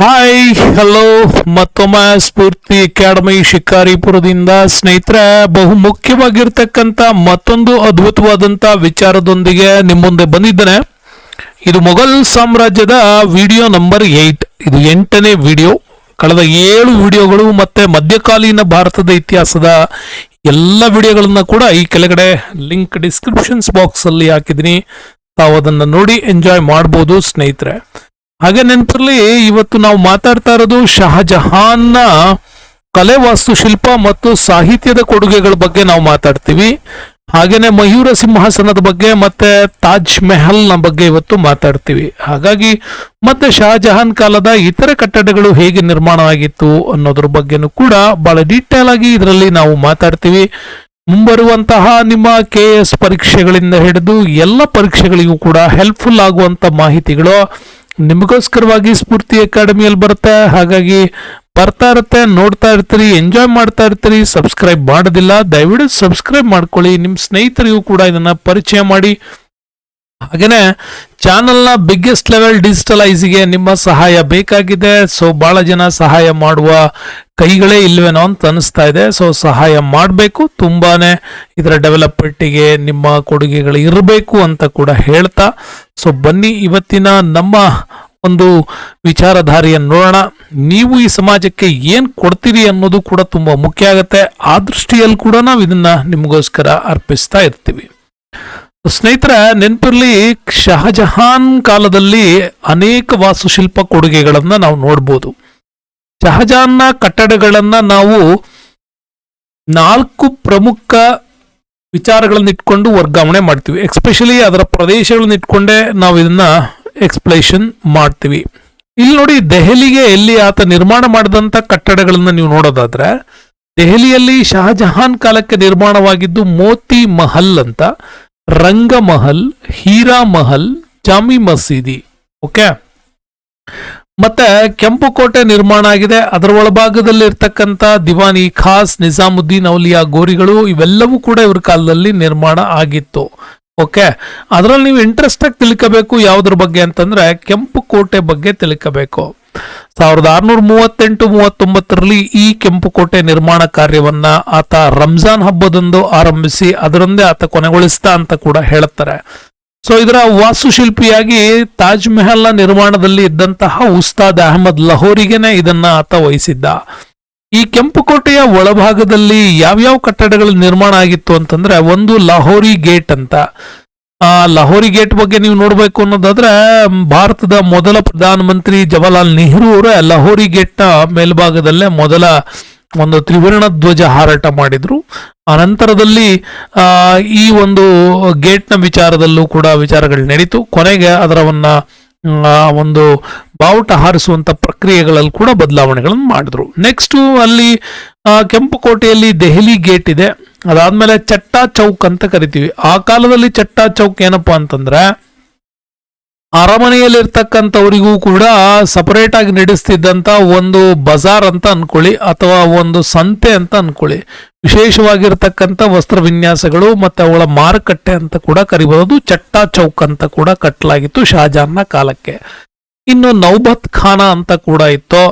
Hi hello ಮತ್ತೊಮ್ಮೆ ಸ್ಫೂರ್ತಿ academy ಶಿಕಾರಿಪುರದಿಂದ. ಸ್ನೇಹಿತರೆ ಬಹು ಮುಖ್ಯವಾಗಿರ್ತಕ್ಕಂಥ ಮತ್ತೊಂದು ಅದ್ಭುತವಾದಂಥ ವಿಚಾರದೊಂದಿಗೆ ನಿಮ್ಮ ಮುಂದೆ ಬಂದಿದ್ದೇನೆ. ಇದು ಮೊಘಲ್ ಸಾಮ್ರಾಜ್ಯದ ವಿಡಿಯೋ ನಂಬರ್ ಏಟ್. ಇದು ಎಂಟನೇ ವಿಡಿಯೋ. ಕಳೆದ ಏಳು ವಿಡಿಯೋಗಳು ಮತ್ತೆ ಮಧ್ಯಕಾಲೀನ ಭಾರತದ ಇತಿಹಾಸದ ಎಲ್ಲ ವಿಡಿಯೋಗಳನ್ನು ಕೂಡ ಈ ಕೆಳಗಡೆ ಲಿಂಕ್ ಡಿಸ್ಕ್ರಿಪ್ಷನ್ಸ್ ಬಾಕ್ಸ್ ಅಲ್ಲಿ ಹಾಕಿದ್ದೀನಿ. ತಾವು ಅದನ್ನು ನೋಡಿ, ಎಂಜಾಯ್ ಮಾಡ್ಬೋದು ಸ್ನೇಹಿತರೆ. ಹಾಗೆ ನೆನಪಿರಲಿ ಇವತ್ತು ನಾವು ಮಾತಾಡ್ತಾ ಇರೋದು ಶಹಜಹಾನ್ನ ಕಲೆ ವಾಸ್ತುಶಿಲ್ಪ ಮತ್ತು ಸಾಹಿತ್ಯದ ಕೊಡುಗೆಗಳ ಬಗ್ಗೆ ನಾವು ಮಾತಾಡ್ತೀವಿ. ಹಾಗೇನೆ ಮಯೂರ ಸಿಂಹಾಸನದ ಬಗ್ಗೆ ಮತ್ತೆ ತಾಜ್ ಮೆಹಲ್ನ ಬಗ್ಗೆ ಇವತ್ತು ಮಾತಾಡ್ತೀವಿ. ಹಾಗಾಗಿ ಮತ್ತೆ ಶಹಜಹಾನ್ ಕಾಲದ ಇತರ ಕಟ್ಟಡಗಳು ಹೇಗೆ ನಿರ್ಮಾಣವಾಗಿತ್ತು ಅನ್ನೋದ್ರ ಬಗ್ಗೆನೂ ಕೂಡ ಬಹಳ ಡೀಟೇಲ್ ಆಗಿ ಇದರಲ್ಲಿ ನಾವು ಮಾತಾಡ್ತೀವಿ. ಮುಂಬರುವಂತಹ ನಿಮ್ಮ ಕೆ ಎಸ್ ಪರೀಕ್ಷೆಗಳಿಂದ ಹಿಡಿದು ಎಲ್ಲ ಪರೀಕ್ಷೆಗಳಿಗೂ ಕೂಡ ಹೆಲ್ಪ್ಫುಲ್ ಆಗುವಂತ ಮಾಹಿತಿಗಳು ನಿಮಗೋಸ್ಕರವಾಗಿ ಸ್ಫೂರ್ತಿ ಅಕಾಡೆಮಿಯಲ್ಲಿ ಬರುತ್ತೆ, ಹಾಗಾಗಿ ಬರ್ತಾ ಇರುತ್ತೆ, ನೋಡ್ತಾ ಇರ್ತೀರಿ ಎಂಜಾಯ್ ಮಾಡ್ತಾ ಇರ್ತೀರಿ ಸಬ್ಸ್ಕ್ರೈಬ್ ಮಾಡೋದಿಲ್ಲ, ದಯವಿಟ್ಟು ಸಬ್ಸ್ಕ್ರೈಬ್ ಮಾಡ್ಕೊಳ್ಳಿ ನಿಮ್ಮ ಸ್ನೇಹಿತರಿಗೂ ಕೂಡ ಇದನ್ನು ಪರಿಚಯ ಮಾಡಿ. ಹಾಗೆಯೇ ಚಾನಲ್ನ ಬಿಗ್ಗೆಸ್ಟ್ ಲೆವೆಲ್ ಡಿಜಿಟಲೈಸ್ಗೆ ನಿಮ್ಮ ಸಹಾಯ ಬೇಕಾಗಿದೆ ಸೊ ಭಾಳ ಜನ ಸಹಾಯ ಮಾಡುವ ಕೈಗಳೇ ಇಲ್ವೇನೋ ಅಂತ ಅನಿಸ್ತಾ ಇದೆ. ಸೊ ಸಹಾಯ ಮಾಡಬೇಕು. ತುಂಬಾನೇ ಇದರ ಡೆವಲಪ್ಮೆಂಟಿಗೆ ನಿಮ್ಮ ಕೊಡುಗೆಗಳು ಇರಬೇಕು ಅಂತ ಕೂಡ ಹೇಳ್ತಾ. ಸೊ ಬನ್ನಿ ಇವತ್ತಿನ ನಮ್ಮ ಒಂದು ವಿಚಾರಧಾರೆಯನ್ನು ನೋಡೋಣ. ನೀವು ಈ ಸಮಾಜಕ್ಕೆ ಏನು ಕೊಡ್ತೀರಿ ಅನ್ನೋದು ಕೂಡ ತುಂಬ ಮುಖ್ಯ ಆಗುತ್ತೆ. ಆ ದೃಷ್ಟಿಯಲ್ಲಿ ಕೂಡ ನಾವು ಇದನ್ನ ನಿಮಗೋಸ್ಕರ ಅರ್ಪಿಸ್ತಾ ಇರ್ತೀವಿ. ಸ್ನೇಹಿತರ, ನೆನಪಿರಲಿ ಶಹಜಹಾನ್ ಕಾಲದಲ್ಲಿ ಅನೇಕ ವಾಸ್ತುಶಿಲ್ಪ ಕೊಡುಗೆಗಳನ್ನು ನಾವು ನೋಡ್ಬೋದು. ಶಹಜಹಾನ್ನ ಕಟ್ಟಡಗಳನ್ನ ನಾವು ನಾಲ್ಕು ಪ್ರಮುಖ ವಿಚಾರಗಳನ್ನ ಇಟ್ಕೊಂಡು ವರ್ಗಾವಣೆ ಮಾಡ್ತೀವಿ. ಎಕ್ಸ್ಪೆಷಲಿ ಅದರ ಪ್ರದೇಶಗಳನ್ನ ಇಟ್ಕೊಂಡೇ ನಾವು ಇದನ್ನ ಎಕ್ಸ್ಪ್ಲೇಷನ್ ಮಾಡ್ತೀವಿ. ಇಲ್ಲಿ ನೋಡಿ, ದೆಹಲಿಗೆ ಎಲ್ಲಿ ಆತ ನಿರ್ಮಾಣ ಮಾಡಿದಂತ ಕಟ್ಟಡಗಳನ್ನ ನೀವು ನೋಡೋದಾದ್ರೆ, ದೆಹಲಿಯಲ್ಲಿ ಶಹಜಹಾನ್ ಕಾಲಕ್ಕೆ ನಿರ್ಮಾಣವಾಗಿದ್ದು ಮೋತಿ ಮಹಲ್ ಅಂತ ರಂಗ ಮಹಲ್ ಹೀರಾ ಮಹಲ್, ಜಾಮಿ ಮಸೀದಿ. ಓಕೆ ಮತ್ತೆ ಕೆಂಪು ಕೋಟೆ ನಿರ್ಮಾಣ ಆಗಿದೆ. ಅದರ ಒಳಭಾಗದಲ್ಲಿ ಇರ್ತಕ್ಕಂಥ ದಿವಾನಿ ಖಾಸ್, ನಿಜಾಮುದ್ದೀನ್ ಅವಲಿಯಾ ಗೋರಿಗಳು ಇವೆಲ್ಲವೂ ಕೂಡ ಇವ್ರ ಕಾಲದಲ್ಲಿ ನಿರ್ಮಾಣ ಆಗಿತ್ತು. ಓಕೆ ಅದರಲ್ಲಿ ನೀವು ಇಂಟ್ರೆಸ್ಟ್ ಆಗಿ ತಿಳ್ಕೋಬೇಕು ಯಾವುದ್ರ ಬಗ್ಗೆ ಅಂತಂದ್ರೆ ಕೆಂಪು ಕೋಟೆ ಬಗ್ಗೆ ತಿಳ್ಕೋಬೇಕು. ಸಾವಿರದ ಆರುನೂರ ಮೂವತ್ತೆಂಟು ಮೂವತ್ತೊಂಬತ್ತರಲ್ಲಿ ಈ ಕೆಂಪು ಕೋಟೆ ನಿರ್ಮಾಣ ಕಾರ್ಯವನ್ನ ಆತ ರಂಜಾನ್ ಹಬ್ಬದಂದು ಆರಂಭಿಸಿ ಅದರಂದೇ ಆತ ಕೊನೆಗೊಳಿಸ್ತಾ ಅಂತ ಕೂಡ ಹೇಳುತ್ತಾರೆ ಸೊ ಇದರ ವಾಸ್ತುಶಿಲ್ಪಿಯಾಗಿ ತಾಜ್ ಮೆಹಲ್ನ ನಿರ್ಮಾಣದಲ್ಲಿ ಇದ್ದಂತಹ ಉಸ್ತಾದ್ ಅಹಮದ್ ಲಹೋರಿಗೆನೆ ಇದನ್ನ ಆತ ವಹಿಸಿದ್ದ. ಈ ಕೆಂಪು ಕೋಟೆಯ ಒಳಭಾಗದಲ್ಲಿ ಯಾವ್ಯಾವ ಕಟ್ಟಡಗಳು ನಿರ್ಮಾಣ ಆಗಿತ್ತು ಅಂತಂದ್ರೆ ಒಂದು ಲಹೋರಿ ಗೇಟ್ ಅಂತ. ಆ ಲಹೋರಿ ಗೇಟ್ ಬಗ್ಗೆ ನೀವು ನೋಡಬೇಕು ಅನ್ನೋದಾದ್ರೆ, ಭಾರತದ ಮೊದಲ ಪ್ರಧಾನಮಂತ್ರಿ ಜವಾಹರ್ಲಾಲ್ ನೆಹರು ಅವರ ಲಹೋರಿ ಗೇಟ್ನ ಮೇಲ್ಭಾಗದಲ್ಲೇ ಮೊದಲ ಒಂದು ತ್ರಿವರ್ಣ ಧ್ವಜ ಹಾರಾಟ ಮಾಡಿದ್ರು. ಅನಂತರದಲ್ಲಿ ಈ ಒಂದು ಗೇಟ್ನ ವಿಚಾರದಲ್ಲೂ ಕೂಡ ವಿಚಾರಗಳು ನಡೀತು. ಕೊನೆಗೆ ಅದರವನ್ನ ಒಂದು ಬಾವುಟ ಹಾರಿಸುವಂತ ಪ್ರಕ್ರಿಯೆಗಳಲ್ಲಿ ಕೂಡ ಬದಲಾವಣೆಗಳನ್ನು ಮಾಡಿದ್ರು. ನೆಕ್ಸ್ಟ್ ಅಲ್ಲಿ ಕೆಂಪು ಕೋಟೆಯಲ್ಲಿ ದೆಹಲಿ ಗೇಟ್ ಇದೆ. ಅದಾದ್ಮೇಲೆ ಚಟ್ಟಾ ಚೌಕ್ ಅಂತ ಕರಿತೀವಿ. ಆ ಕಾಲದಲ್ಲಿ ಚಟ್ಟಾ ಚೌಕ್ ಏನಪ್ಪಾ ಅಂತಂದ್ರೆ ಅರಮನೆಯಲ್ಲಿರ್ತಕ್ಕಂಥವರಿಗೂ ಕೂಡ ಸಪರೇಟ್ ಆಗಿ ನಡೆಸ್ತಿದ್ದಂತ ಒಂದು ಬಜಾರ್ ಅಂತ ಅನ್ಕೊಳ್ಳಿ ಅಥವಾ ಒಂದು ಸಂತೆ ಅಂತ ಅನ್ಕೊಳ್ಳಿ. ವಿಶೇಷವಾಗಿರ್ತಕ್ಕಂಥ ವಸ್ತ್ರ ವಿನ್ಯಾಸಗಳು ಮತ್ತೆ ಅವಳ ಮಾರುಕಟ್ಟೆ ಅಂತ ಕೂಡ ಕರಿಬಹುದು, ಚಟ್ಟಾ ಚೌಕ್ ಅಂತ ಕೂಡ ಕಟ್ಟಲಾಗಿತ್ತು ಶಹಜಾನ್ನ ಕಾಲಕ್ಕೆ. ಇನ್ನು ನೌಬತ್ ಖಾನ ಅಂತ ಕೂಡ ಇತ್ತು.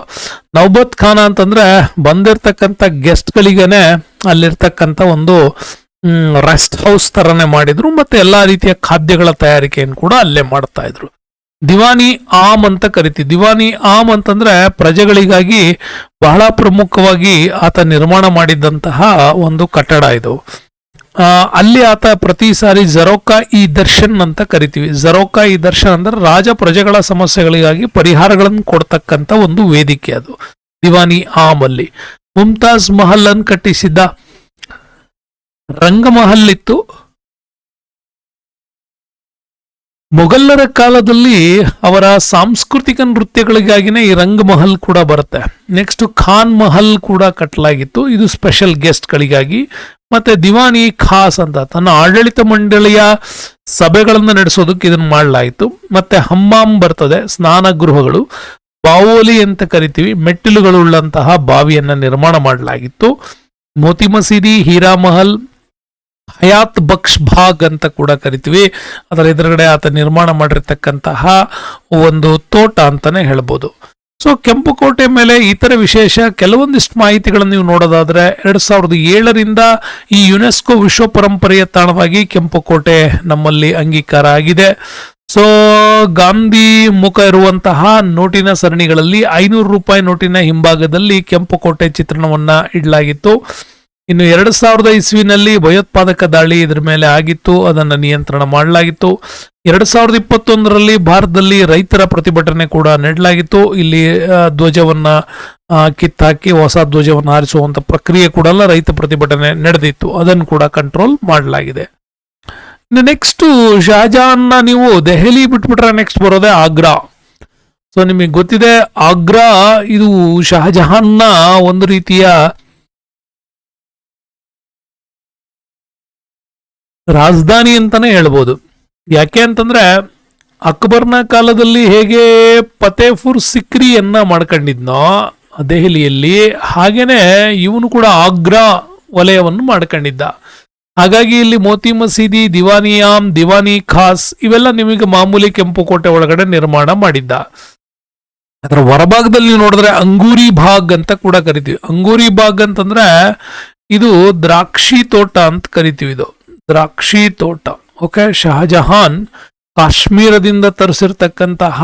ನೌಬತ್ ಖಾನ ಅಂತಂದ್ರೆ ಬಂದಿರ್ತಕ್ಕಂಥ ಗೆಸ್ಟ್ಗಳಿಗೇನೆ ಅಲ್ಲಿರ್ತಕ್ಕಂಥ ಒಂದು ರೆಸ್ಟ್ ಹೌಸ್ ತರನೇ ಮಾಡಿದ್ರು ಮತ್ತೆ ಎಲ್ಲಾ ರೀತಿಯ ಖಾದ್ಯಗಳ ತಯಾರಿಕೆಯನ್ನು ಕೂಡ ಅಲ್ಲೇ ಮಾಡ್ತಾ ಇದ್ರು. ದಿವಾನಿ ಆಮ್ ಅಂತ ಕರಿತಿ ದಿವಾನಿ ಆಮ್ ಅಂತಂದ್ರೆ ಪ್ರಜೆಗಳಿಗಾಗಿ ಬಹಳ ಪ್ರಮುಖವಾಗಿ ಆತ ನಿರ್ಮಾಣ ಮಾಡಿದ್ದಂತಹ ಒಂದು ಕಟ್ಟಡ ಇದು. ಅಲ್ಲಿ ಆತ ಪ್ರತಿ ಸಾರಿ ಜರೋಕಾ ಈ ದರ್ಶನ್ ಅಂತ ಕರಿತೀವಿ. ಜರೋಕಾ ಈ ದರ್ಶನ್ ಅಂದ್ರೆ ರಾಜ ಪ್ರಜೆಗಳ ಸಮಸ್ಯೆಗಳಿಗಾಗಿ ಪರಿಹಾರಗಳನ್ನು ಕೊಡ್ತಕ್ಕಂತ ಒಂದು ವೇದಿಕೆ ಅದು. ದಿವಾನಿ ಆಮ್ ಅಲ್ಲಿ. ಮುಮ್ತಾಜ್ ಮಹಲ್ ಅನ್ನು ಕಟ್ಟಿಸಿದ್ದ ರಂಗಮಹಲ್ ಇತ್ತು ಮೊಘಲ್ಲರ ಕಾಲದಲ್ಲಿ ಅವರ ಸಾಂಸ್ಕೃತಿಕ ನೃತ್ಯಗಳಿಗಾಗಿನೇ ಈ ರಂಗಮಹಲ್ ಕೂಡ ಬರುತ್ತೆ. ನೆಕ್ಸ್ಟ್ ಖಾನ್ ಮಹಲ್ ಕೂಡ ಕಟ್ಟಲಾಗಿತ್ತು ಇದು ಸ್ಪೆಷಲ್ ಗೆಸ್ಟ್ಗಳಿಗಾಗಿ ಮತ್ತೆ ದಿವಾನಿ ಖಾಸ್ ಅಂತ ತನ್ನ ಆಡಳಿತ ಮಂಡಳಿಯ ಸಭೆಗಳನ್ನು ನಡೆಸೋದಕ್ಕೆ ಇದನ್ನು ಮಾಡಲಾಯಿತು. ಮತ್ತೆ ಹಮ್ಮಾಮ್ ಬರ್ತದೆ, ಸ್ನಾನ ಗೃಹಗಳು. ಬಾವೋಲಿ ಅಂತ ಕರಿತೀವಿ, ಮೆಟ್ಟಿಲುಗಳುಳ್ಳಂತಹ ಬಾವಿಯನ್ನು ನಿರ್ಮಾಣ ಮಾಡಲಾಗಿತ್ತು. ಮೋತಿ ಮಸೀದಿ, ಹೀರಾ ಮಹಲ್ ಹಯಾತ್ ಬಕ್ಷ್ ಭಾಗ್ ಅಂತ ಕೂಡ ಕರಿತೀವಿ. ಅದರ ಎದುರುಗಡೆ ಆತ ನಿರ್ಮಾಣ ಮಾಡಿರ್ತಕ್ಕಂತಹ ಒಂದು ತೋಟ ಅಂತಾನೆ ಹೇಳ್ಬೋದು. ಸೊ ಕೆಂಪುಕೋಟೆ ಮೇಲೆ ಇತರ ವಿಶೇಷ ಕೆಲವೊಂದಿಷ್ಟು ಮಾಹಿತಿಗಳನ್ನು ನೀವು ನೋಡೋದಾದ್ರೆ ಎರಡ್ ಸಾವಿರದ ಏಳರಿಂದ ಈ ಯುನೆಸ್ಕೋ ವಿಶ್ವ ಪರಂಪರೆಯ ತಾಣವಾಗಿ ಕೆಂಪುಕೋಟೆ ನಮ್ಮಲ್ಲಿ ಅಂಗೀಕಾರ ಆಗಿದೆ. ಸೊ ಗಾಂಧಿ ಮುಖ ಇರುವಂತಹ ನೋಟಿನ ಸರಣಿಗಳಲ್ಲಿ ಐನೂರು ರೂಪಾಯಿ ನೋಟಿನ ಹಿಂಭಾಗದಲ್ಲಿ ಕೆಂಪುಕೋಟೆ ಚಿತ್ರಣವನ್ನ ಇಡಲಾಗಿತ್ತು. ಇನ್ನು ಎರಡು ಸಾವಿರದ ಇಸ್ವಿನಲ್ಲಿ ಭಯೋತ್ಪಾದಕ ದಾಳಿ ಇದರ ಮೇಲೆ ಆಗಿತ್ತು, ಅದನ್ನು ನಿಯಂತ್ರಣ ಮಾಡಲಾಗಿತ್ತು. ಎರಡು ಸಾವಿರದ ಇಪ್ಪತ್ತೊಂದರಲ್ಲಿ ಭಾರತದಲ್ಲಿ ರೈತರ ಪ್ರತಿಭಟನೆ ಕೂಡ ನೆಡಲಾಗಿತ್ತು. ಇಲ್ಲಿ ಧ್ವಜವನ್ನ ಕಿತ್ತಾಕಿ, ಹೊಸ ಧ್ವಜವನ್ನು ಹಾರಿಸುವಂತ ಪ್ರಕ್ರಿಯೆ ಕೂಡ ಅಲ್ಲ, ರೈತ ಪ್ರತಿಭಟನೆ ನಡೆದಿತ್ತು. ಅದನ್ನು ಕೂಡ ಕಂಟ್ರೋಲ್ ಮಾಡಲಾಗಿದೆ. ಇನ್ನು ನೆಕ್ಸ್ಟ್ ಶಹಜಹಾನ್ನ ನೀವು ದೆಹಲಿ ಬಿಟ್ಬಿಟ್ರೆ ನೆಕ್ಸ್ಟ್ ಬರೋದೇ ಆಗ್ರಾ. ಸೊ ನಿಮಗೆ ಗೊತ್ತಿದೆ, ಆಗ್ರಾ, ಇದು ಶಹಜಹಾನ್ನ ಒಂದು ರೀತಿಯ ರಾಜಧಾನಿ ಅಂತಾನೆ ಹೇಳ್ಬೋದು. ಯಾಕೆ ಅಂತಂದ್ರೆ ಅಕ್ಬರ್ನ ಕಾಲದಲ್ಲಿ ಹೇಗೆ ಫತೇಪುರ್ ಸಿಕ್ರಿಯನ್ನ ಮಾಡ್ಕೊಂಡಿದ್ನೋ, ದೆಹಲಿಯಲ್ಲಿ ಹಾಗೇನೆ ಇವನು ಕೂಡ ಆಗ್ರಾ ವಲಯವನ್ನು ಮಾಡ್ಕೊಂಡಿದ್ದ. ಹಾಗಾಗಿ ಇಲ್ಲಿ ಮೋತಿ ಮಸೀದಿ ದಿವಾನಿಯಾಮ್ ದಿವಾನಿ ಖಾಸ್ ಇವೆಲ್ಲ ನಿಮಗೆ ಮಾಮೂಲಿ ಕೆಂಪು ಕೋಟೆ ಒಳಗಡೆ ನಿರ್ಮಾಣ ಮಾಡಿದ್ದ. ಅದರ ಹೊರಭಾಗದಲ್ಲಿ ನೋಡಿದ್ರೆ ಅಂಗೂರಿ ಭಾಗ್ ಅಂತ ಕೂಡ ಕರಿತೀವಿ. ಅಂಗೂರಿ ಭಾಗ್ ಅಂತಂದ್ರೆ ಇದು ದ್ರಾಕ್ಷಿ ತೋಟ ಅಂತ ಕರಿತೀವಿ ಇದು. ದ್ರಾಕ್ಷಿ ತೋಟ. ಓಕೆ ಶಹಜಹಾನ್ ಕಾಶ್ಮೀರದಿಂದ ತರಿಸಿರ್ತಕ್ಕಂತಹ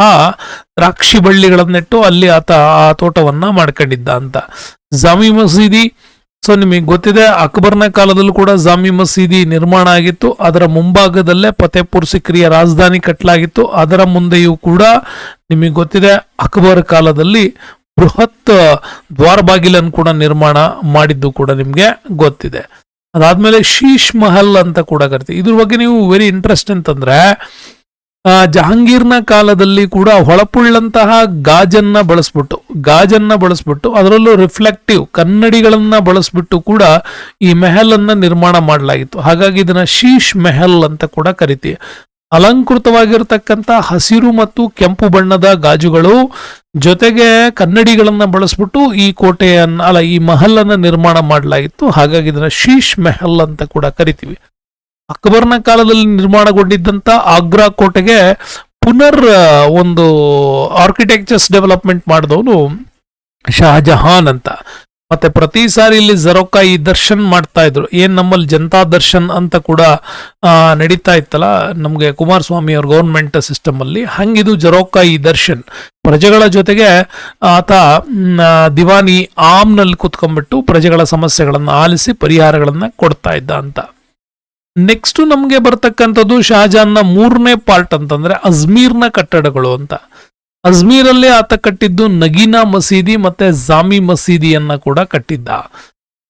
ದ್ರಾಕ್ಷಿ ಬಳ್ಳಿಗಳನ್ನಿಟ್ಟು ಅಲ್ಲಿ ಆತ ಆ ತೋಟವನ್ನ ಮಾಡ್ಕೊಂಡಿದ್ದ ಅಂತ. ಜಾಮಿ ಮಸೀದಿ, ಸೊ ನಿಮಗೆ ಗೊತ್ತಿದೆ, ಅಕ್ಬರ್ನ ಕಾಲದಲ್ಲೂ ಕೂಡ ಜಾಮಿ ಮಸೀದಿ ನಿರ್ಮಾಣ ಆಗಿತ್ತು. ಅದರ ಮುಂಭಾಗದಲ್ಲೇ ಫತೇಪುರ್ ಸಿಕ್ರಿಯ ರಾಜಧಾನಿ ಕಟ್ಟಲಾಗಿತ್ತು ಅದರ ಮುಂದೆಯೂ ಕೂಡ ನಿಮಗೆ ಗೊತ್ತಿದೆ, ಅಕ್ಬರ್ ಕಾಲದಲ್ಲಿ ಬೃಹತ್ ದ್ವಾರ ಬಾಗಿಲನ್ನು ಕೂಡ ನಿರ್ಮಾಣ ಮಾಡಿದ್ದು ಕೂಡ ನಿಮಗೆ ಗೊತ್ತಿದೆ. ಅದಾದ್ಮೇಲೆ ಶೀಶ್ ಮಹಲ್ ಅಂತ ಕೂಡ ಕರಿತೀವಿ. ಇದ್ರ ಬಗ್ಗೆ ನೀವು ವೆರಿ ಇಂಟ್ರೆಸ್ಟ್ ಅಂತಂದ್ರೆ ಜಹಾಂಗೀರ್ನ ಕಾಲದಲ್ಲಿ ಕೂಡ ಹೊಳಪುಳ್ಳಂತಹ ಗಾಜನ್ನ ಬಳಸ್ಬಿಟ್ಟು ಗಾಜನ್ನ ಬಳಸ್ಬಿಟ್ಟು, ಅದರಲ್ಲೂ ರಿಫ್ಲೆಕ್ಟಿವ್ ಕನ್ನಡಿಗಳನ್ನ ಬಳಸ್ಬಿಟ್ಟು ಕೂಡ ಈ ಮೆಹಲ್ ಅನ್ನ ನಿರ್ಮಾಣ ಮಾಡಲಾಗಿತ್ತು. ಹಾಗಾಗಿ ಇದನ್ನ ಶೀಶ್ ಮೆಹಲ್ ಅಂತ ಕೂಡ ಕರಿತೀವಿ. ಅಲಂಕೃತವಾಗಿರ್ತಕ್ಕಂಥ ಹಸಿರು ಮತ್ತು ಕೆಂಪು ಬಣ್ಣದ ಗಾಜುಗಳು ಜೊತೆಗೆ ಕನ್ನಡಿಗಳನ್ನ ಬಳಸ್ಬಿಟ್ಟು ಈ ಕೋಟೆಯನ್ನ, ಅಲ್ಲ, ಈ ಮಹಲನ್ನು ನಿರ್ಮಾಣ ಮಾಡಲಾಗಿತ್ತು. ಹಾಗಾಗಿ ಇದನ್ನ ಶೀಶ್ ಮೆಹಲ್ ಅಂತ ಕೂಡ ಕರಿತೀವಿ. ಅಕ್ಬರ್ನ ಕಾಲದಲ್ಲಿ ನಿರ್ಮಾಣಗೊಂಡಿದ್ದಂತ ಆಗ್ರಾ ಕೋಟೆಗೆ ಪುನರ್ ಒಂದು ಆರ್ಕಿಟೆಕ್ಚರ್ಸ್ ಡೆವಲಪ್ಮೆಂಟ್ ಮಾಡಿದವನು ಶಹಜಹಾನ್ ಅಂತ. ಮತ್ತೆ ಪ್ರತಿ ಸಾರಿ ಇಲ್ಲಿ ಜರೋಕಾ ಈ ದರ್ಶನ್ ಮಾಡ್ತಾ ಇದ್ರು. ಏನ್ ನಮ್ಮಲ್ಲಿ ಜನತಾ ದರ್ಶನ್ ಅಂತ ಕೂಡ ನಡೀತಾ ಇತ್ತಲ್ಲ, ನಮ್ಗೆ ಕುಮಾರಸ್ವಾಮಿ ಅವ್ರ ಗೌರ್ಮೆಂಟ್ ಸಿಸ್ಟಮ್ ಅಲ್ಲಿ, ಹಂಗಿದು ಜರೋಕಾ ಈ ದರ್ಶನ್. ಪ್ರಜೆಗಳ ಜೊತೆಗೆ ಆತ ದಿವಾನಿ ಆಮ್ನಲ್ಲಿ ಕುತ್ಕೊಂಡ್ಬಿಟ್ಟು ಪ್ರಜೆಗಳ ಸಮಸ್ಯೆಗಳನ್ನ ಆಲಿಸಿ ಪರಿಹಾರಗಳನ್ನ ಕೊಡ್ತಾ ಇದ್ದ ಅಂತ. ನೆಕ್ಸ್ಟ್ ನಮಗೆ ಬರ್ತಕ್ಕಂಥದ್ದು ನ ಮೂರನೇ ಪಾರ್ಟ್ ಅಂತಂದ್ರೆ ಅಜ್ಮೀರ್ನ ಕಟ್ಟಡಗಳು ಅಂತ. ಅಜ್ಮೀರಲ್ಲಿ ಆತ ಕಟ್ಟಿದ್ದು ನಗೀನಾ ಮಸೀದಿ ಮತ್ತೆ ಜಾಮಿ ಮಸೀದಿಯನ್ನ ಕೂಡ ಕಟ್ಟಿದ್ದ.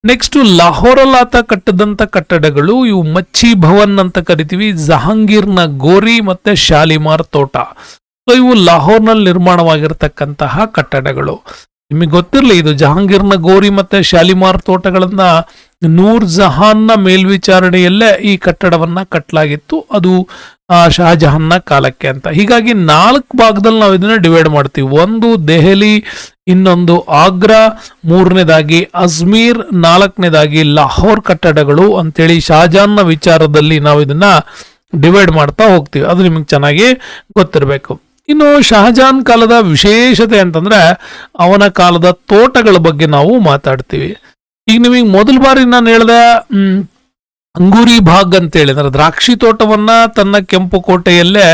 ನೆಕ್ಸ್ಟ್ ಲಾಹೋರಲ್ಲಿ ಆತ ಕಟ್ಟದಂತ ಕಟ್ಟಡಗಳು ಇವು ಮಚ್ಚಿ ಭವನ್ ಅಂತ ಕರಿತೀವಿ, ಜಹಾಂಗೀರ್ನ ಗೋರಿ ಮತ್ತೆ ಶಾಲಿಮಾರ್ ತೋಟ. ಸೊ ಇವು ಲಾಹೋರ್ನಲ್ಲಿ ನಿರ್ಮಾಣವಾಗಿರ್ತಕ್ಕಂತಹ ಕಟ್ಟಡಗಳು. ನಿಮಗೆ ಗೊತ್ತಿರಲಿ, ಇದು ಜಹಾಂಗೀರ್ನ ಗೋರಿ ಮತ್ತೆ ಶಾಲಿಮಾರ್ ತೋಟಗಳನ್ನ ನೂರ್ ಜಹಾನ್ನ ಮೇಲ್ವಿಚಾರಣೆಯಲ್ಲೇ ಈ ಕಟ್ಟಡವನ್ನ ಕಟ್ಟಲಾಗಿತ್ತು ಅದು ಶಹಜಹಾನ್ನ ಕಾಲಕ್ಕೆ ಅಂತ. ಹೀಗಾಗಿ ನಾಲ್ಕು ಭಾಗದಲ್ಲಿ ನಾವು ಇದನ್ನ ಡಿವೈಡ್ ಮಾಡ್ತೀವಿ. ಒಂದು ದೆಹಲಿ, ಇನ್ನೊಂದು ಆಗ್ರಾ, ಮೂರನೇದಾಗಿ ಅಜ್ಮೀರ್, ನಾಲ್ಕನೇದಾಗಿ ಲಾಹೋರ್ ಕಟ್ಟಡಗಳು ಅಂತೇಳಿ ಶಹಜಹಾನ್ನ ವಿಚಾರದಲ್ಲಿ ನಾವು ಇದನ್ನ ಡಿವೈಡ್ ಮಾಡ್ತಾ ಹೋಗ್ತೀವಿ. ಅದು ನಿಮಗೆ ಚೆನ್ನಾಗಿ ಗೊತ್ತಿರಬೇಕು. ಇನ್ನು ಶಹಜಹಾನ್ ಕಾಲದ ವಿಶೇಷತೆ ಅಂತಂದ್ರೆ ಅವನ ಕಾಲದ ತೋಟಗಳ ಬಗ್ಗೆ ನಾವು ಮಾತಾಡ್ತೀವಿ. ಈಗ ನಿಮಗೆ ಮೊದಲ ಬಾರಿ ನಾನು ಹೇಳ್ದೆ ಅಂಗೂರಿ ಭಾಗ್ ಅಂತ ಹೇಳಿದ್ರೆ ದ್ರಾಕ್ಷಿ ತೋಟವನ್ನ ತನ್ನ ಕೆಂಪು ಕೋಟೆಯಲ್ಲೇ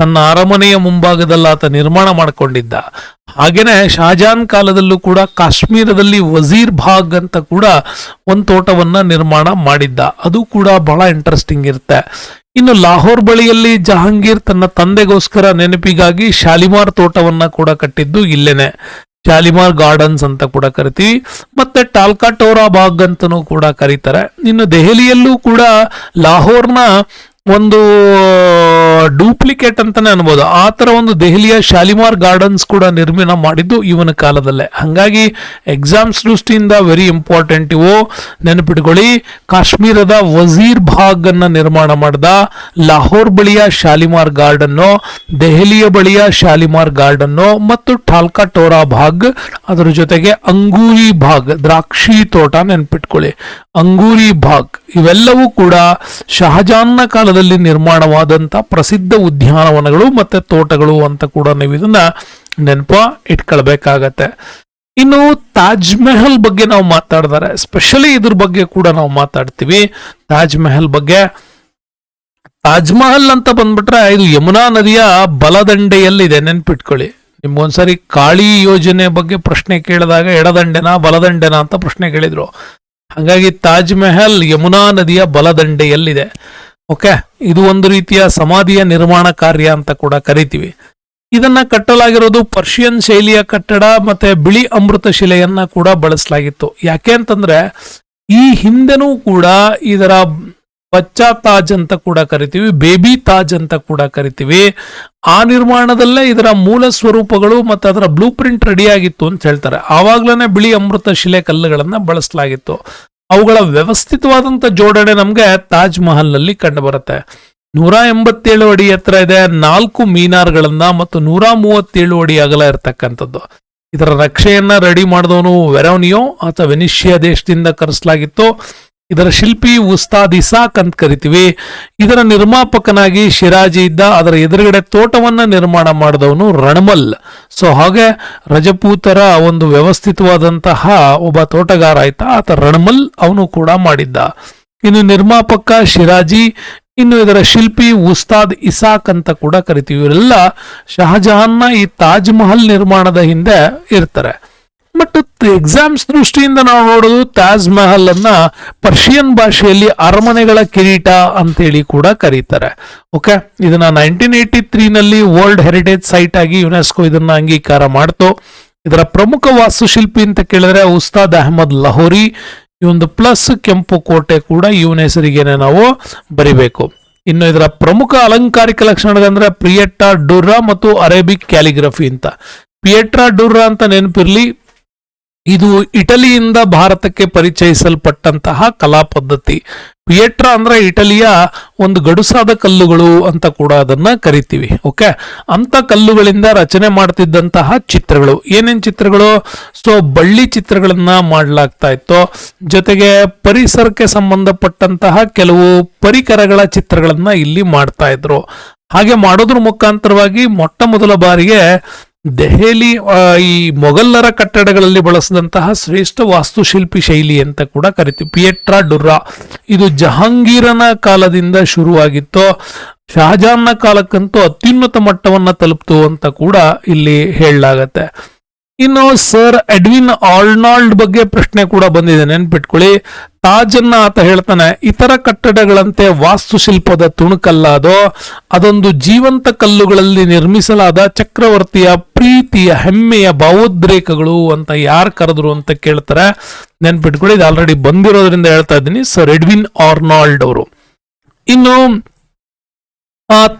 ತನ್ನ ಅರಮನೆಯ ಮುಂಭಾಗದಲ್ಲಿ ಆತ ನಿರ್ಮಾಣ ಮಾಡಿಕೊಂಡಿದ್ದ. ಹಾಗೇನೆ ಶಾಜಾನ್ ಕಾಲದಲ್ಲೂ ಕೂಡ ಕಾಶ್ಮೀರದಲ್ಲಿ ವಜೀರ್ ಭಾಗ್ ಅಂತ ಕೂಡ ಒಂದು ತೋಟವನ್ನ ನಿರ್ಮಾಣ ಮಾಡಿದ್ದ. ಅದು ಕೂಡ ಬಹಳ ಇಂಟ್ರೆಸ್ಟಿಂಗ್ ಇರುತ್ತೆ. ಇನ್ನು ಲಾಹೋರ್ ಬಳಿಯಲ್ಲಿ ಜಹಾಂಗೀರ್ ತನ್ನ ತಂದೆಗೋಸ್ಕರ ನೆನಪಿಗಾಗಿ ಶಾಲಿಮಾರ್ ತೋಟವನ್ನ ಕೂಡ ಕಟ್ಟಿದ್ದು ಇಲ್ಲೇನೆ. ಶಾಲಿಮಾರ್ ಗಾರ್ಡನ್ಸ್ ಅಂತ ಕೂಡ ಕರಿತೀವಿ. ಮತ್ತೆ ಟಾಲ್ಕಾಟೋರಾ ಬಾಗ್ ಅಂತನೂ ಕೂಡ ಕರೀತಾರೆ. ಇನ್ನು ದೆಹಲಿಯಲ್ಲೂ ಕೂಡ ಲಾಹೋರ್ನ ಒಂದು ಡೂಪ್ಲಿಕೇಟ್ ಅಂತಾನೆ ಅನ್ಬೋದು. ಆ ಥರ ಒಂದು ದೆಹಲಿಯ ಶಾಲಿಮಾರ್ ಗಾರ್ಡನ್ಸ್ ಕೂಡ ನಿರ್ಮಾಣ ಮಾಡಿದ್ದು ಇವನ ಕಾಲದಲ್ಲೇ. ಹಾಗಾಗಿ ಎಕ್ಸಾಮ್ಸ್ ದೃಷ್ಟಿಯಿಂದ ವೆರಿ ಇಂಪಾರ್ಟೆಂಟ್ ಇವು. ನೆನಪಿಟ್ಕೊಳ್ಳಿ, ಕಾಶ್ಮೀರದ ವಜೀರ್ ಭಾಗ್ ಅನ್ನ ನಿರ್ಮಾಣ ಮಾಡಿದ ಲಾಹೋರ್ ಬಳಿಯ ಶಾಲಿಮಾರ್ ಗಾರ್ಡನ್ನು, ದೆಹಲಿಯ ಬಳಿಯ ಶಾಲಿಮಾರ್ ಗಾರ್ಡನ್ನು ಮತ್ತು ಠಾಲ್ಕಾ ಟೋರಾ ಭಾಗ್, ಅದರ ಜೊತೆಗೆ ಅಂಗೂರಿ ಭಾಗ್, ದ್ರಾಕ್ಷಿ ತೋಟ ನೆನಪಿಟ್ಕೊಳ್ಳಿ. ಅಂಗೂರಿ ಭಾಗ್, ಇವೆಲ್ಲವೂ ಕೂಡ ಶಹಜಾನ್ನ ಕಾಲದಲ್ಲಿ ನಿರ್ಮಾಣವಾದಂತ ಪ್ರಸಿದ್ಧ ಉದ್ಯಾನವನಗಳು ಮತ್ತೆ ತೋಟಗಳು ಅಂತ ಕೂಡ ನೀವು ಇದನ್ನ ನೆನಪ ಇಟ್ಕೊಳ್ಬೇಕಾಗತ್ತೆ. ಇನ್ನು ತಾಜ್ ಮೆಹಲ್ ಬಗ್ಗೆ ನಾವು ಮಾತಾಡಿದರೆ ಸ್ಪೆಷಲಿ ಇದ್ರ ಬಗ್ಗೆ ಕೂಡ ನಾವು ಮಾತಾಡ್ತೀವಿ. ತಾಜ್ ಮೆಹಲ್ ಬಗ್ಗೆ ತಾಜ್ ಮಹಲ್ ಅಂತ ಬಂದ್ಬಿಟ್ರೆ ಇದು ಯಮುನಾ ನದಿಯ ಬಲದಂಡೆಯಲ್ಲಿದೆ, ನೆನ್ಪಿಟ್ಕೊಳ್ಳಿ. ನಿಮ್ಗೊಂದ್ಸರಿ ಕಾಳಿ ಯೋಜನೆ ಬಗ್ಗೆ ಪ್ರಶ್ನೆ ಕೇಳಿದಾಗ ಎಡದಂಡೆನ ಬಲದಂಡೆನ ಅಂತ ಪ್ರಶ್ನೆ ಕೇಳಿದ್ರು. ಹಾಗಾಗಿ ತಾಜ್ ಮೆಹಲ್ ಯಮುನಾ ನದಿಯ ಬಲದಂಡೆಯಲ್ಲಿದೆ. ಓಕೆ, ಇದು ಒಂದು ರೀತಿಯ ಸಮಾಧಿಯ ನಿರ್ಮಾಣ ಕಾರ್ಯ ಅಂತ ಕೂಡ ಕರಿತೀವಿ. ಇದನ್ನ ಕಟ್ಟಲಾಗಿರೋದು ಪರ್ಷಿಯನ್ ಶೈಲಿಯ ಕಟ್ಟಡ ಮತ್ತೆ ಬಿಳಿ ಅಮೃತ ಶಿಲೆಯನ್ನ ಕೂಡ ಬಳಸಲಾಗಿತ್ತು. ಯಾಕೆ ಅಂತಂದ್ರೆ, ಈ ಹಿಂದೆನೂ ಕೂಡ ಇದರ ಬಚ್ಚಾ ತಾಜ್ ಅಂತ ಕೂಡ ಕರಿತೀವಿ, ಬೇಬಿ ತಾಜ್ ಅಂತ ಕೂಡ ಕರಿತೀವಿ. ಆ ನಿರ್ಮಾಣದಲ್ಲೇ ಇದರ ಮೂಲ ಸ್ವರೂಪಗಳು ಮತ್ತು ಅದರ ಬ್ಲೂ ಪ್ರಿಂಟ್ ರೆಡಿ ಆಗಿತ್ತು ಅಂತ ಹೇಳ್ತಾರೆ. ಆವಾಗ್ಲೇ ಬಿಳಿ ಅಮೃತ ಶಿಲೆ ಕಲ್ಲುಗಳನ್ನ ಬಳಸಲಾಗಿತ್ತು. ಅವುಗಳ ವ್ಯವಸ್ಥಿತವಾದಂತ ಜೋಡಣೆ ನಮ್ಗೆ ತಾಜ್ ಮಹಲ್ನಲ್ಲಿ ಕಂಡು ಬರುತ್ತೆ ನೂರ ಎಂಬತ್ತೇಳು ಅಡಿ ಎತ್ತರ ಇದೆ, ನಾಲ್ಕು ಮೀನಾರ್ಗಳನ್ನ ಮತ್ತು ನೂರ ಮೂವತ್ತೇಳು ಅಡಿ ಅಗಲ ಇರತಕ್ಕಂಥದ್ದು. ಇದರ ನಕ್ಷೆಯನ್ನ ರೆಡಿ ಮಾಡಿದವನು ವೆರೋನಿಯೋ ಅಥವಾ ವೆನಿಷಿಯಾ ದೇಶದಿಂದ ಕರೆಸಲಾಗಿತ್ತು. ಇದರ ಶಿಲ್ಪಿ ಉಸ್ತಾದ್ ಇಸಾಕ್ ಅಂತ ಕರಿತೀವಿ. ಇದರ ನಿರ್ಮಾಪಕನಾಗಿ ಶಿರಾಜಿ ಇದ್ದ ಅದರ ಎದುರುಗಡೆ ತೋಟವನ್ನ ನಿರ್ಮಾಣ ಮಾಡಿದವನು ರಣಮಲ್. ಸೊ ಹಾಗೆ ರಜಪೂತರ ಒಂದು ವ್ಯವಸ್ಥಿತವಾದಂತಹ ಒಬ್ಬ ತೋಟಗಾರ ಆಯ್ತಾ. ಆತ ರಣಮಲ್ ಅವನು ಕೂಡ ಮಾಡಿದ್ದ. ಇನ್ನು ನಿರ್ಮಾಪಕ ಶಿರಾಜಿ, ಇನ್ನು ಇದರ ಶಿಲ್ಪಿ ಉಸ್ತಾದ್ ಇಸಾಕ್ ಅಂತ ಕೂಡ ಕರಿತೀವಿ. ಇವರೆಲ್ಲ ಶಹಜಹಾನ್ನ ಈ ತಾಜ್ ಮಹಲ್ ನಿರ್ಮಾಣದ ಹಿಂದೆ ಇರ್ತಾರೆ. ಬಟ್ ಎಕ್ಸಾಮ್ಸ್ ದೃಷ್ಟಿಯಿಂದ ನಾವು ನೋಡೋದು ತಾಜ್ ಮಹಲ್ ಅನ್ನ ಪರ್ಷಿಯನ್ ಭಾಷೆಯಲ್ಲಿ ಅರಮನೆಗಳ ಕಿರೀಟ ಅಂತೇಳಿ ಕೂಡ ಕರೀತಾರೆ. ಓಕೆ ಇದನ್ನ ನೈನ್ಟೀನ್ ಏಯ್ಟಿ ತ್ರೀನಲ್ಲಿ ವರ್ಲ್ಡ್ ಹೆರಿಟೇಜ್ ಸೈಟ್ ಆಗಿ ಯುನೆಸ್ಕೋ ಇದನ್ನ ಅಂಗೀಕಾರ ಮಾಡ್ತು. ಇದರ ಪ್ರಮುಖ ವಾಸ್ತುಶಿಲ್ಪಿ ಅಂತ ಕೇಳಿದ್ರೆ ಉಸ್ತಾದ್ ಅಹಮದ್ ಲಹೋರಿ. ಈ ಒಂದು ಪ್ಲಸ್ ಕೆಂಪು ಕೋಟೆ ಕೂಡ ಇವನ ಹೆಸರಿಗೆನೆ ನಾವು ಬರಿಬೇಕು. ಇನ್ನು ಇದರ ಪ್ರಮುಖ ಅಲಂಕಾರಿಕ ಲಕ್ಷಣಗಳಂದ್ರೆ ಪ್ರಿಯೆಟ್ಟಾ ಡುರ್ರಾ ಮತ್ತು ಅರೇಬಿಕ್ ಕ್ಯಾಲಿಗ್ರಫಿ ಅಂತ. ಪಿಯೆಟ್ರಾ ಡುರ್ರಾ ಅಂತ ನೆನಪಿರ್ಲಿ. ಇದು ಇಟಲಿಯಿಂದ ಭಾರತಕ್ಕೆ ಪರಿಚಯಿಸಲ್ಪಟ್ಟಂತಹ ಕಲಾ ಪದ್ಧತಿ. ಪಿಯೆಟ್ರಾ ಅಂದ್ರೆ ಇಟಲಿಯ ಒಂದು ಗಡುಸಾದ ಕಲ್ಲುಗಳು ಅಂತ ಕೂಡ ಅದನ್ನ ಕರಿತೀವಿ ಓಕೆ ಅಂತ ಕಲ್ಲುಗಳಿಂದ ರಚನೆ ಮಾಡ್ತಿದ್ದಂತಹ ಚಿತ್ರಗಳು. ಏನೇನ್ ಚಿತ್ರಗಳು? ಸೊ ಬಳ್ಳಿ ಚಿತ್ರಗಳನ್ನ ಮಾಡಲಾಗ್ತಾ ಇತ್ತು. ಜೊತೆಗೆ ಪರಿಸರಕ್ಕೆ ಸಂಬಂಧಪಟ್ಟಂತಹ ಕೆಲವು ಪರಿಕರಗಳ ಚಿತ್ರಗಳನ್ನ ಇಲ್ಲಿ ಮಾಡ್ತಾ ಇದ್ರು. ಹಾಗೆ ಮಾಡೋದ್ರ ಮುಖಾಂತರವಾಗಿ ಮೊಟ್ಟ ಮೊದಲ ಬಾರಿಗೆ ದೆಹಲಿ ಈ ಮೊಘಲ್ಲರ ಕಟ್ಟಡಗಳಲ್ಲಿ ಬಳಸಿದಂತಹ ಶ್ರೇಷ್ಠ ವಾಸ್ತುಶಿಲ್ಪಿ ಶೈಲಿ ಅಂತ ಕೂಡ ಕರಿತೀವಿ ಪಿಯೆಟ್ರಾ ಡುರ್ರಾ. ಇದು ಜಹಾಂಗೀರನ ಕಾಲದಿಂದ ಶುರುವಾಗಿತ್ತು. ಶಹಜಾನ್ನ ಕಾಲಕ್ಕಂತೂ ಅತ್ಯುನ್ನತ ಮಟ್ಟವನ್ನ ತಲುಪ್ತು ಅಂತ ಕೂಡ ಇಲ್ಲಿ ಹೇಳಲಾಗತ್ತೆ. ಇನ್ನು ಸರ್, ಎಡ್ವಿನ್ ಆಲ್ನಾಲ್ಡ್ ಬಗ್ಗೆ ಪ್ರಶ್ನೆ ಕೂಡ ಬಂದಿದೆ, ನೆನ್ಪಿಟ್ಕೊಳ್ಳಿ. ತಾಜನ್ನ ಆತ ಹೇಳ್ತಾನೆ, ಇತರ ಕಟ್ಟಡಗಳಂತೆ ವಾಸ್ತುಶಿಲ್ಪದ ತುಣುಕಲ್ಲಾದೋ ಅದೊಂದು ಜೀವಂತ ಕಲ್ಲುಗಳಲ್ಲಿ ನಿರ್ಮಿಸಲಾದ ಚಕ್ರವರ್ತಿಯ ಪ್ರೀತಿಯ ಹೆಮ್ಮೆಯ ಭಾವೋದ್ರೇಕಗಳು ಅಂತ ಯಾರು ಕರೆದ್ರು ಅಂತ ಕೇಳ್ತಾರೆ. ನೆನ್ಪಿಟ್ಕೊಳ್ಳಿ, ಇದು ಆಲ್ರೆಡಿ ಬಂದಿರೋದ್ರಿಂದ ಹೇಳ್ತಾ ಇದ್ದೀನಿ, ಸರ್ ಎಡ್ವಿನ್ ಆರ್ನಾಲ್ಡ್ ಅವರು. ಇನ್ನು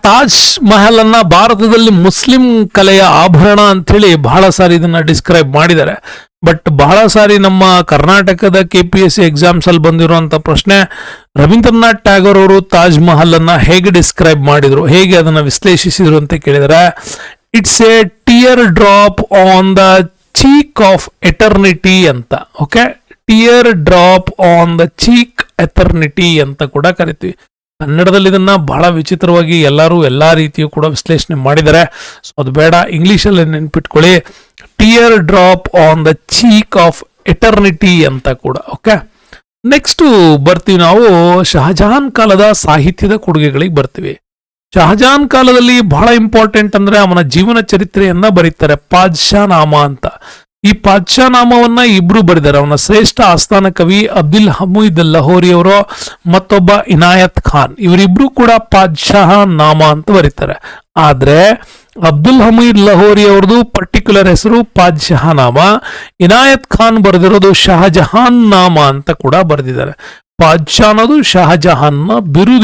ತಾಜ್ ಮಹಲ್ ಅನ್ನ ಭಾರತದಲ್ಲಿ ಮುಸ್ಲಿಂ ಕಲೆಯ ಆಭರಣ ಅಂತೇಳಿ ಬಹಳ ಸಾರಿ ಇದನ್ನ ಡಿಸ್ಕ್ರೈಬ್ ಮಾಡಿದ್ದಾರೆ. ಬಟ್ ಬಹಳ ಸಾರಿ ನಮ್ಮ ಕರ್ನಾಟಕದ K P S C exams ಅಲ್ಲಿ ಬಂದಿರುವಂತ ಪ್ರಶ್ನೆ, ರವೀಂದ್ರನಾಥ್ ಟ್ಯಾಗೋರ್ ಅವರು ತಾಜ್ ಮಹಲ್ ಅನ್ನ ಹೇಗೆ ಡಿಸ್ಕ್ರೈಬ್ ಮಾಡಿದ್ರು, ಹೇಗೆ ಅದನ್ನ ವಿಶ್ಲೇಷಿಸಿದ್ರು ಅಂತ ಕೇಳಿದರೆ it's a tear drop on the cheek of eternity ಅಂತ okay tear drop on the cheek eternity ಅಂತ ಕೂಡ ಕರಿತೀವಿ. ಕನ್ನಡದಲ್ಲಿ ಇದನ್ನ ಬಹಳ ವಿಚಿತ್ರವಾಗಿ ಎಲ್ಲರೂ ಎಲ್ಲಾ ರೀತಿಯೂ ಕೂಡ ವಿಶ್ಲೇಷಣೆ ಮಾಡಿದ್ದಾರೆ. ಸೊ ಅದು ಬೇಡ, ಇಂಗ್ಲಿಷಲ್ಲಿ ನೆನ್ಪಿಟ್ಕೊಳ್ಳಿ. Tear drop on the cheek of eternity ಅಂತ ಕೂಡ ಓಕೆ ನೆಕ್ಸ್ಟ್ ಬರ್ತೀವಿ ನಾವು ಶಹಜಹಾನ್ ಕಾಲದ ಸಾಹಿತ್ಯದ ಕೊಡುಗೆಗಳಿಗೆ ಬರ್ತೀವಿ. ಶಹಜಹಾನ್ ಕಾಲದಲ್ಲಿ ಬಹಳ ಇಂಪಾರ್ಟೆಂಟ್ ಅಂದ್ರೆ ಅವನ ಜೀವನ ಚರಿತ್ರೆಯನ್ನ ಬರೀತಾರೆ ಪಾದ್ಶಾ ನಾಮ ಅಂತ. ಈ ಪಾದ್ಶಾನಾಮವನ್ನ ಇಬ್ರು ಬರೆದಾರೆ. ಅವನ ಶ್ರೇಷ್ಠ ಆಸ್ಥಾನ ಕವಿ ಅಬ್ದುಲ್ ಹಮೀದ್ ಲಹೋರಿ ಅವರು, ಮತ್ತೊಬ್ಬ ಇನಾಯತ್ ಖಾನ್. ಇವರಿಬ್ರು ಕೂಡ ಪಾದ್ಶಾಹ ನಾಮ ಅಂತ ಬರೀತಾರೆ. ಆದ್ರೆ ಅಬ್ದುಲ್ ಹಮೀದ್ ಲಹೋರಿ ಅವ್ರದ್ದು ಪರ್ಟಿಕ್ಯುಲರ್ ಹೆಸರು ಪಾದ್ಶಾಹ ನಾಮ ಇನಾಯತ್ ಖಾನ್ ಬರೆದಿರೋದು ಶಹಜಹಾನ್ ನಾಮ ಅಂತ ಕೂಡ ಬರೆದಿದ್ದಾರೆ. ಪಾದ್ಶಾ ಅನ್ನೋದು ಶಹಜಹಾನ್ನ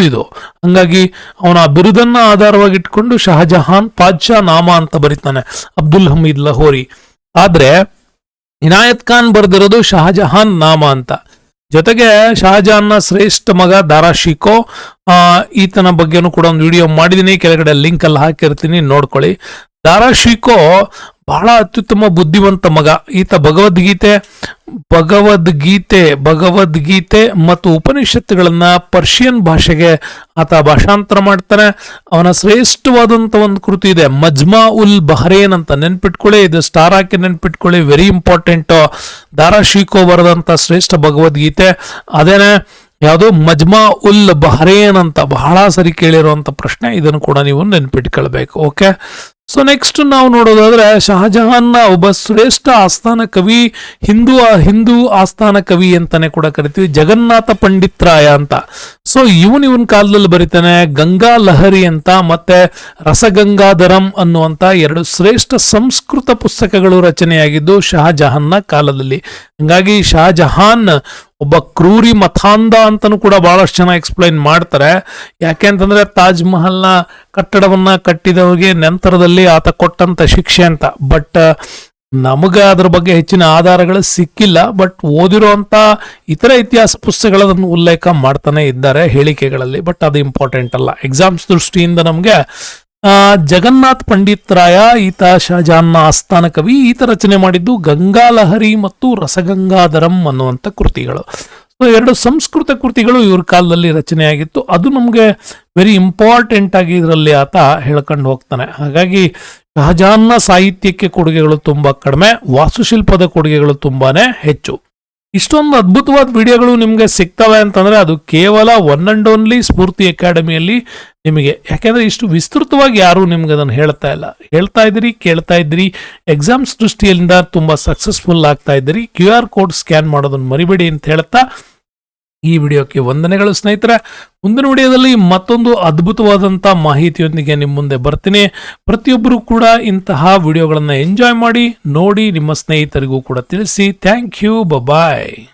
ಇದು. ಹಂಗಾಗಿ ಅವನ ಬಿರುದನ್ನ ಆಧಾರವಾಗಿ ಇಟ್ಕೊಂಡು ಶಹಜಹಾನ್ ಪಾದ್ಶಾ ನಾಮ ಅಂತ ಬರೀತಾನೆ ಅಬ್ದುಲ್ ಹಮೀದ್ ಲಹೋರಿ. ಆದ್ರೆ ಇನಾಯತ್ ಖಾನ್ ಬರೆದಿರೋದು ಶಹಜಹಾನ್ ನಾಮ ಅಂತ. ಜೊತೆಗೆ ಶಹಜಹಾನ್ನ ಶ್ರೇಷ್ಠ ಮಗ ದಾರಾ ಶಿಕೋ ಈತನ ಬಗ್ಗೆನೂ ಕೂಡ ಒಂದು ವಿಡಿಯೋ ಮಾಡಿದ್ದೀನಿ ಕೆಳಗಡೆ ಲಿಂಕ್ ಅಲ್ಲಿ ಹಾಕಿರ್ತೀನಿ, ನೋಡ್ಕೊಳ್ಳಿ. ದಾರಾ ಶಿಕೋ ಬಹಳ ಅತ್ಯುತ್ತಮ ಬುದ್ಧಿವಂತ ಮಗ. ಈತ ಭಗವದ್ಗೀತೆ ಭಗವದ್ಗೀತೆ ಭಗವದ್ಗೀತೆ ಮತ್ತು ಉಪನಿಷತ್ತುಗಳನ್ನು ಪರ್ಷಿಯನ್ ಭಾಷೆಗೆ ಆತ ಭಾಷಾಂತರ ಮಾಡ್ತಾನೆ. ಅವನ ಶ್ರೇಷ್ಠವಾದಂತ ಒಂದು ಕೃತಿ ಇದೆ, ಮಜ್ಮಾ ಉಲ್ ಬಹರೇನ್ ಅಂತ ನೆನ್ಪಿಟ್ಕೊಳ್ಳಿ. ಇದು ಸ್ಟಾರ್ ಹಾಕಿ ನೆನ್ಪಿಟ್ಕೊಳ್ಳಿ ವೆರಿ ಇಂಪಾರ್ಟೆಂಟ್ ದಾರಾ ಶೀಕೋ ಬರೆದಂತ ಶ್ರೇಷ್ಠ ಭಗವದ್ಗೀತೆ. ಅದೇನೆ, ಯಾವುದು? ಮಜ್ಮಾ ಉಲ್ ಬಹರೇನ್ ಅಂತ ಬಹಳ ಸರಿ ಕೇಳಿರುವಂಥ ಪ್ರಶ್ನೆ. ಇದನ್ನು ಕೂಡ ನೀವು ನೆನ್ಪಿಟ್ಕೊಳ್ಬೇಕು, ಓಕೆ? ಸೊ ನೆಕ್ಸ್ಟ್ ನಾವು ನೋಡೋದಾದ್ರೆ ಶಹಜಹಾನ್ನ ಒಬ್ಬ ಶ್ರೇಷ್ಠ ಆಸ್ಥಾನ ಕವಿ, ಹಿಂದೂ ಹಿಂದೂ ಆಸ್ಥಾನ ಕವಿ ಅಂತಾನೆ ಕೂಡ ಕರಿತೀವಿ, ಜಗನ್ನಾಥ ಪಂಡಿತ್ರಾಯ ಅಂತ. ಸೊ ಇವನ್ ಇವನ್ ಕಾಲದಲ್ಲಿ ಬರೀತಾನೆ ಗಂಗಾ ಲಹರಿ ಅಂತ, ಮತ್ತೆ ರಸಗಂಗಾಧರಂ ಅನ್ನುವಂತ ಎರಡು ಶ್ರೇಷ್ಠ ಸಂಸ್ಕೃತ ಪುಸ್ತಕಗಳು ರಚನೆಯಾಗಿದ್ದು ಶಹಜಹಾನ್ನ ಕಾಲದಲ್ಲಿ. ಹಂಗಾಗಿ ಶಹಜಹಾನ್ ಒಬ್ಬ ಕ್ರೂರಿ ಮಥಾಂಧ ಅಂತಲೂ ಕೂಡ ಬಹಳಷ್ಟು ಜನ ಎಕ್ಸ್ಪ್ಲೈನ್ ಮಾಡ್ತಾರೆ. ಯಾಕೆ ಅಂತಂದ್ರೆ ತಾಜ್ ಮಹಲ್ನ ಕಟ್ಟಡವನ್ನ ಕಟ್ಟಿದವರಿಗೆ ನಂತರದಲ್ಲಿ ಆತ ಕೊಟ್ಟಂತ ಶಿಕ್ಷೆ ಅಂತ. ಬಟ್, ನಮಗೆ ಅದ್ರ ಬಗ್ಗೆ ಹೆಚ್ಚಿನ ಆಧಾರಗಳು ಸಿಕ್ಕಿಲ್ಲ. ಬಟ್, ಓದಿರುವಂತ ಇತರ ಇತಿಹಾಸ ಪುಸ್ತಕಗಳನ್ನು ಉಲ್ಲೇಖ ಮಾಡ್ತಾನೆ ಇದ್ದಾರೆ ಹೇಳಿಕೆಗಳಲ್ಲಿ. ಬಟ್, ಅದು ಇಂಪಾರ್ಟೆಂಟ್ ಅಲ್ಲ. ಎಕ್ಸಾಮ್ಸ್ ದೃಷ್ಟಿಯಿಂದ ನಮಗೆ ಜಗನ್ನಾಥ್ ಪಂಡಿತ್ ರಾಯ, ಈತ ಶಹಜಾನ್ನ ಆಸ್ಥಾನ ಕವಿ, ಈತ ರಚನೆ ಮಾಡಿದ್ದು ಗಂಗಾಲಹರಿ ಮತ್ತು ರಸಗಂಗಾಧರಂ ಅನ್ನುವಂಥ ಕೃತಿಗಳು. ಸೊ ಎರಡು ಸಂಸ್ಕೃತ ಕೃತಿಗಳು ಇವ್ರ ಕಾಲದಲ್ಲಿ ರಚನೆಯಾಗಿತ್ತು. ಅದು ನಮಗೆ ವೆರಿ ಇಂಪಾರ್ಟೆಂಟ್ ಆಗಿ ಇದರಲ್ಲಿ ಆತ ಹೇಳ್ಕೊಂಡು ಹೋಗ್ತಾನೆ. ಹಾಗಾಗಿ ಶಹಜಾನ್ನ ಸಾಹಿತ್ಯಕ್ಕೆ ಕೊಡುಗೆಗಳು ತುಂಬ ಕಡಿಮೆ, ವಾಸ್ತುಶಿಲ್ಪದ ಕೊಡುಗೆಗಳು ತುಂಬಾನೇ ಹೆಚ್ಚು. ಇಷ್ಟೊಂದು ಅದ್ಭುತವಾದ ವಿಡಿಯೋಗಳು ನಿಮಗೆ ಸಿಗ್ತವೆ ಅಂತಂದರೆ ಅದು ಕೇವಲ ಒನ್ ಆ್ಯಂಡ್ ಓನ್ಲಿ ಸ್ಫೂರ್ತಿ ಅಕಾಡೆಮಿಯಲ್ಲಿ ನಿಮಗೆ. ಯಾಕೆಂದರೆ ಇಷ್ಟು ವಿಸ್ತೃತವಾಗಿ ಯಾರೂ ನಿಮ್ಗೆ ಅದನ್ನು ಹೇಳ್ತಾ ಇಲ್ಲ. ಹೇಳ್ತಾ ಇದ್ದೀರಿ, ಕೇಳ್ತಾ ಇದ್ದೀರಿ ಎಕ್ಸಾಮ್ಸ್ ದೃಷ್ಟಿಯಿಂದ ತುಂಬ ಸಕ್ಸಸ್ಫುಲ್ ಆಗ್ತಾ ಇದ್ದೀರಿ. ಕ್ಯೂ ಆರ್ ಕೋಡ್ ಸ್ಕ್ಯಾನ್ ಮಾಡೋದನ್ನು ಮರಿಬೇಡಿ ಅಂತ ಹೇಳ್ತಾ ಈ ವಿಡಿಯೋಕ್ಕೆ ವಂದನೆಗಳು ಸ್ನೇಹಿತರೆ. ಮುಂದಿನ ವಿಡಿಯೋದಲ್ಲಿ ಮತ್ತೊಂದು ಅದ್ಭುತವಾದಂಥ ಮಾಹಿತಿಯೊಂದಿಗೆ ನಿಮ್ಮ ಮುಂದೆ ಬರ್ತೀನಿ. ಪ್ರತಿಯೊಬ್ಬರು ಕೂಡ ಇಂತಹ ವಿಡಿಯೋಗಳನ್ನು ಎಂಜಾಯ್ ಮಾಡಿ ನೋಡಿ ನಿಮ್ಮ ಸ್ನೇಹಿತರಿಗೂ ಕೂಡ ತಿಳಿಸಿ. Thank you bye